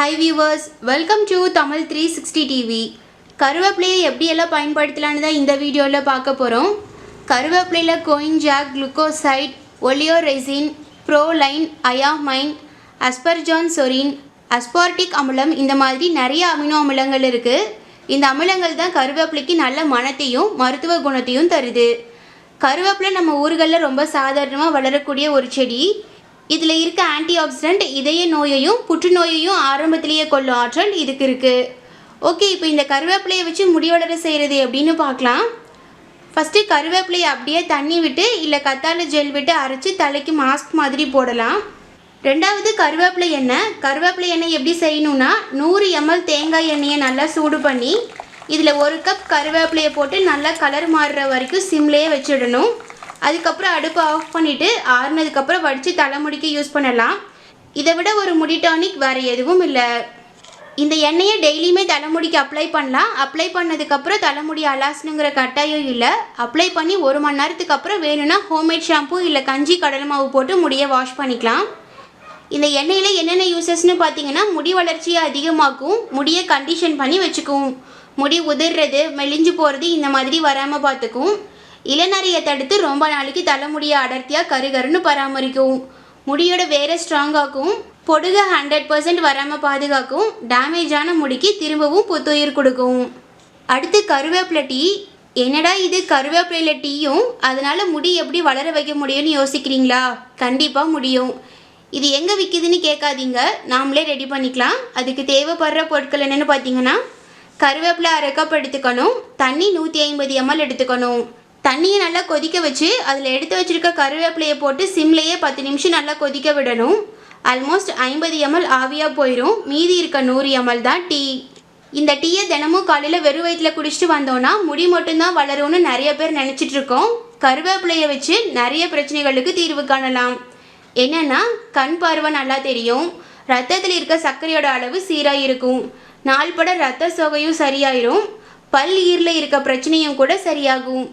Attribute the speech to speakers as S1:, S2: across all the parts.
S1: Hi viewers welcome to Tamil three sixty TV கருவேப்பிலையை எப்படியெல்லாம் பயன்படுத்தலான்னு தான் இந்த வீடியோவில் பார்க்க போகிறோம் கருவேப்பிலையில் கோயின்ஜாக் குளுக்கோசைட் ஒலியோரெசின் ப்ரோலைன் அயாமைன் அஸ்பர்ஜான் சொரின் அஸ்பார்டிக் அமிலம் இந்த மாதிரி நிறைய அமினோ அமிலங்கள் இருக்குது இந்த அமிலங்கள் தான் கருவேப்பிலைக்கு நல்ல மனத்தையும் மருத்துவ குணத்தையும் தருது. கருவேப்பிலை நம்ம ஊர்களில் ரொம்ப சாதாரணமாக வளரக்கூடிய ஒரு செடி. இதில் இருக்க ஆன்டி ஆக்சிடென்ட் இதய நோயையும் புற்றுநோயையும் ஆரம்பத்திலேயே கொள்ளும் ஆற்றல் இதுக்கு இருக்குது ஓகே இப்போ இந்த கருவேப்பிலையை வச்சு முடிவளர செய்கிறது எப்படின்னு பார்க்கலாம். ஃபஸ்ட்டு கருவேப்பிலையை அப்படியே தண்ணி விட்டு இல்லை கத்தாழை ஜெல் விட்டு அரைச்சி தலைக்கு மாஸ்க் மாதிரி போடலாம். ரெண்டாவது கருவேப்பிலை எண்ணெய். கருவேப்பிலை எண்ணெய் எப்படி செய்யணும்னா நூறு எம்எல் தேங்காய் எண்ணெயை நல்லா சூடு பண்ணி இதில் ஒரு கப் கருவேப்பிலையை போட்டு நல்லா கலர் மாறுற வரைக்கும் சிம்லேயே வச்சிடணும். அதுக்கப்புறம் அடுப்பை ஆஃப் பண்ணிவிட்டு ஆறுனதுக்கப்புறம் வடித்து தலைமுடிக்கு யூஸ் பண்ணலாம். இதை விட ஒரு முடி டானிக் வேறு எதுவும் இல்லை. இந்த எண்ணெயை டெய்லியுமே தலைமுடிக்கு அப்ளை பண்ணலாம். அப்ளை பண்ணதுக்கப்புறம் தலைமுடி அலாசணுங்கிற கட்டாயம் இல்லை. அப்ளை பண்ணி ஒரு மணி நேரத்துக்கு அப்புறம் வேணும்னா ஹோம்மேட் ஷாம்பு இல்லை கஞ்சி கடலை மாவு போட்டு முடியை வாஷ் பண்ணிக்கலாம். இந்த எண்ணெயில் என்னென்ன யூசஸ்னு பார்த்தீங்கன்னா முடி வளர்ச்சியை அதிகமாக்கும் முடியை கண்டிஷன் பண்ணி வச்சுக்கும். முடி உதிர்றது மெலிஞ்சு போகிறது இந்த மாதிரி வராமல் பார்த்துக்கும். இளநரையை தடுத்து ரொம்ப நாளைக்கு தலைமுடியை அடர்த்தியாக கருகருன்னு பராமரிக்கும் முடியோட வேற ஸ்ட்ராங்காகவும் பொடுக ஹண்ட்ரட் பர்சன்ட் வராமல் பாதுகாக்கும் டேமேஜான முடிக்கு திரும்பவும் புத்துயிர் கொடுக்கும் அடுத்து கருவேப்பிலை டீ. என்னடா இது கருவேப்பிலையில் டீயும்? அதனால முடி எப்படி வளர வைக்க முடியும்னு யோசிக்கிறீங்களா? கண்டிப்பாக முடியும். இது எங்கே விற்கிதுன்னு கேட்காதீங்க. நாமளே ரெடி பண்ணிக்கலாம். அதுக்கு தேவைப்படுற பொருட்கள் என்னென்னு பார்த்தீங்கன்னா கருவேப்பிலை அரை கப் எடுத்துக்கணும். தண்ணி நூற்றி ஐம்பது எம்எல் எடுத்துக்கணும். தண்ணியை நல்லா கொதிக்க வச்சு அதில் எடுத்து வச்சுருக்க கருவேப்பிலையை போட்டு சிம்லேயே பத்து நிமிஷம் நல்லா கொதிக்க விடணும். ஆல்மோஸ்ட் ஐம்பது எம்எல் ஆவியாக போயிடும் மீதி இருக்க நூறு எம்எல் தான் டீ. இந்த டீயை தினமும் காலையில் வெறும் வயிற்றில் குடிச்சிட்டு வந்தோன்னா முடி மட்டும்தான் வளரும்னு நிறைய பேர் நினச்சிட்டு இருக்கோம். கருவேப்பிலையை வச்சு நிறைய பிரச்சனைகளுக்கு தீர்வு காணலாம். என்னென்னா கண் பார்வை நல்லா தெரியும். ரத்தத்தில் இருக்க சர்க்கரையோட அளவு சீராக இருக்கும் நாள்பட ரத்த சோகையும் சரியாயிரும். பல் ஈரில் இருக்க பிரச்சனையும் கூட சரியாகும்.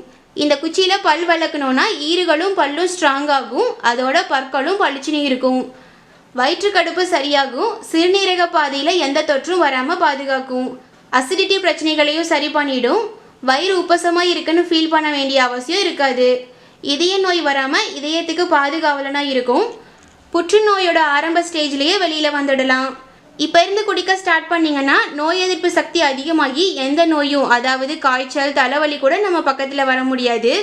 S1: இந்த குச்சியில் பல் வளர்க்கணுன்னா ஈறுகளும் பல்லும் ஸ்ட்ராங் ஆகும். அதோட பற்களும் பளிச்சுன்னு இருக்கும். வயிற்றுக்கடுப்பு சரியாகும். சிறுநீரக பாதையில் எந்த தொற்றும் வராமல் பாதுகாக்கும். அசிடிட்டி பிரச்சனைகளையும் சரி பண்ணிடும். வயிறு உப்பசமாக இருக்குன்னு ஃபீல் பண்ண வேண்டிய அவசியம் இருக்காது. இதய நோய் வராமல் இதயத்துக்கு பாதுகாவலனாக இருக்கும். புற்றுநோயோட ஆரம்ப ஸ்டேஜ்லேயே வெளியில் வந்துடலாம். இப்போ இருந்து குடிக்க ஸ்டார்ட் பண்ணிங்கன்னா நோய் எதிர்ப்பு சக்தி அதிகமாகி எந்த நோயும் அதாவது காய்ச்சல் தலைவலி கூட நம்ம பக்கத்தில் வர முடியாது.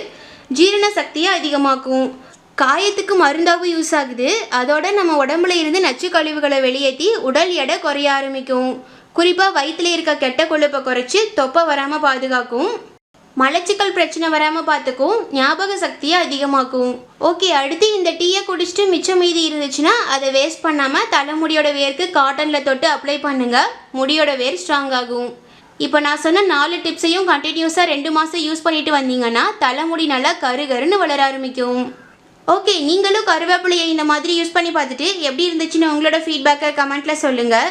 S1: ஜீரண சக்தியை அதிகமாக்கும். காயத்துக்கு மருந்தாகவும் யூஸ் ஆகுது. அதோட நம்ம உடம்புல இருந்து நச்சு கழிவுகளை வெளியேற்றி உடல் எடை குறைய ஆரம்பிக்கும். குறிப்பாக வயிற்றுல இருக்க கெட்ட கொழுப்பை குறைச்சி தொப்பை வராமல் பாதுகாக்கும். மலச்சிக்கல் பிரச்சனை வராமல் பார்த்துக்கும் ஞாபக சக்தியை அதிகமாக்கும். ஓகே அடுத்து இந்த டீயை குடிச்சிட்டு மிச்சம் மீதி இருந்துச்சுன்னா அதை வேஸ்ட் பண்ணாமல் தலைமுடியோட வேர்க்கு காட்டனில் தொட்டு அப்ளை பண்ணுங்கள் முடியோட வேர் ஸ்ட்ராங் ஆகும். இப்போ நான் சொன்ன நாலு டிப்ஸையும் கண்டினியூஸாக ரெண்டு மாதம் யூஸ் பண்ணிட்டு வந்தீங்கன்னா தலைமுடி நல்லா கருகருன்னு வளர ஆரம்பிக்கும். ஓகே நீங்களும் கருவேப்பிலையை இந்த மாதிரி யூஸ் பண்ணி பார்த்துட்டு எப்படி இருந்துச்சுன்னு உங்களோட ஃபீட்பேக்கை கமெண்ட்டில் சொல்லுங்கள்